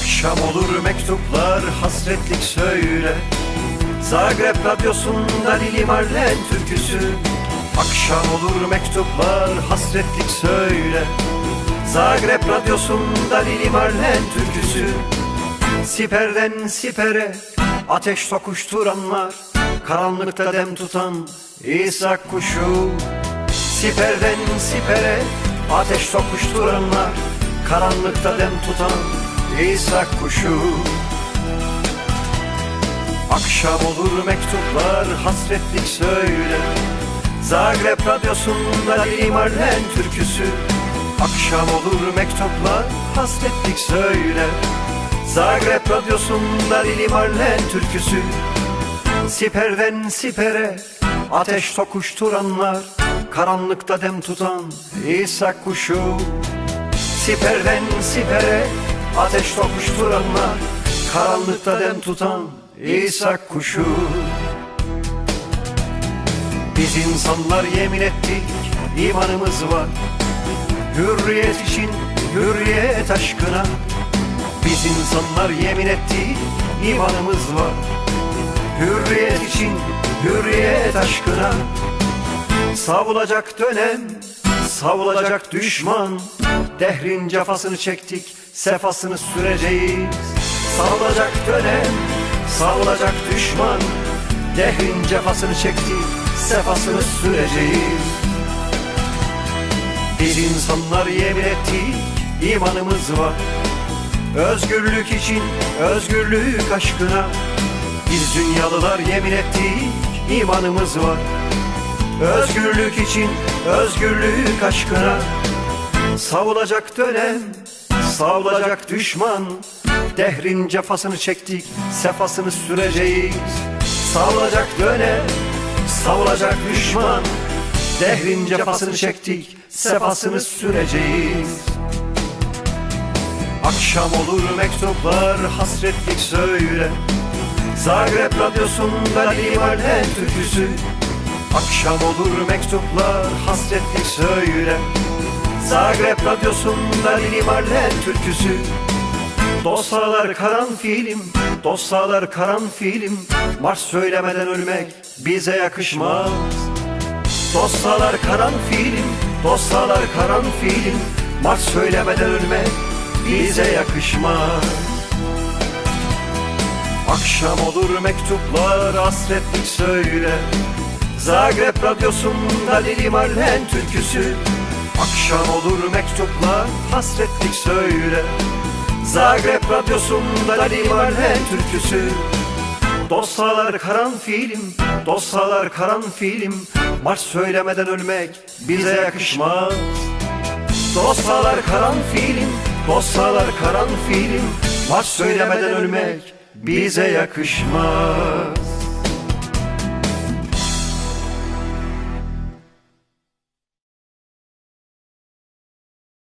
Akşam olur mektuplar hasretlik söyle. Zagreb radyosunda Lili Marlen türküsü. Akşam olur mektuplar hasretlik söyle. Zagreb radyosunda Lili Marlen türküsü. Siperden sipere ateş tokuşturanlar Karanlıkta dem tutan İsa kuşu. Siperden sipere ateş tokuşturanlar Karanlıkta dem tutan İsa kuşu. Akşam olur mektuplar hasretlik söyle. Zagreb radyosunda Lili Marlen türküsü. Akşam olur mektuplar hasretlik söyle. Zagreb radyosunda Lili Marlen türküsü. Siperden sipere ateş tokuşturanlar Karanlıkta dem tutan İsa kuşu. Siperden sipere ateş tokuşturanlar Karanlıkta dem tutan İsa kuşu. Biz insanlar yemin ettik imanımız var. Hürriyet için hürriyet aşkına. Biz insanlar yemin ettik imanımız var. Hürriyet için hürriyet aşkına. Savulacak dönem, savulacak düşman Dehrin cefasını çektik, sefasını süreceğiz. Savulacak dönem, savulacak düşman Dehrin cefasını çektik, sefasını süreceğiz. Biz insanlar yemin ettik, imanımız var. Özgürlük için, özgürlük aşkına. Biz dünyalılar yemin ettik, imanımız var Özgürlük için, özgürlük aşkına. Savulacak dönem, savulacak düşman. Dehrin cefasını çektik, sefasını süreceğiz. Savulacak dönem, savulacak düşman. Dehrin cefasını çektik, sefasını süreceğiz. Akşam olur mektuplar hasretlik söyle Zagreb radyosunda Limarlen türküsü Akşam olur mektuplar hasretlik söyle Zagreb radyosunda Limarlen türküsü. Dosyalar karanfilim, dosyalar karanfilim. Marş söylemeden ölmek bize yakışmaz. Dosyalar karanfilim, dosyalar karanfilim. Marş söylemeden ölmek bize yakışmaz. Akşam olur mektuplar hasretlik söyle Zagreb radyosunda Lili Marlen türküsü. Akşam olur mektuplar hasretlik söyle. Zagreb radyosunda Lili Marlen türküsü. Dosyalar karanfilim, dosyalar karanfilim Marş söylemeden ölmek bize yakışmaz. Dosyalar karanfilim, dosyalar karanfilim Marş söylemeden ölmek bize yakışmaz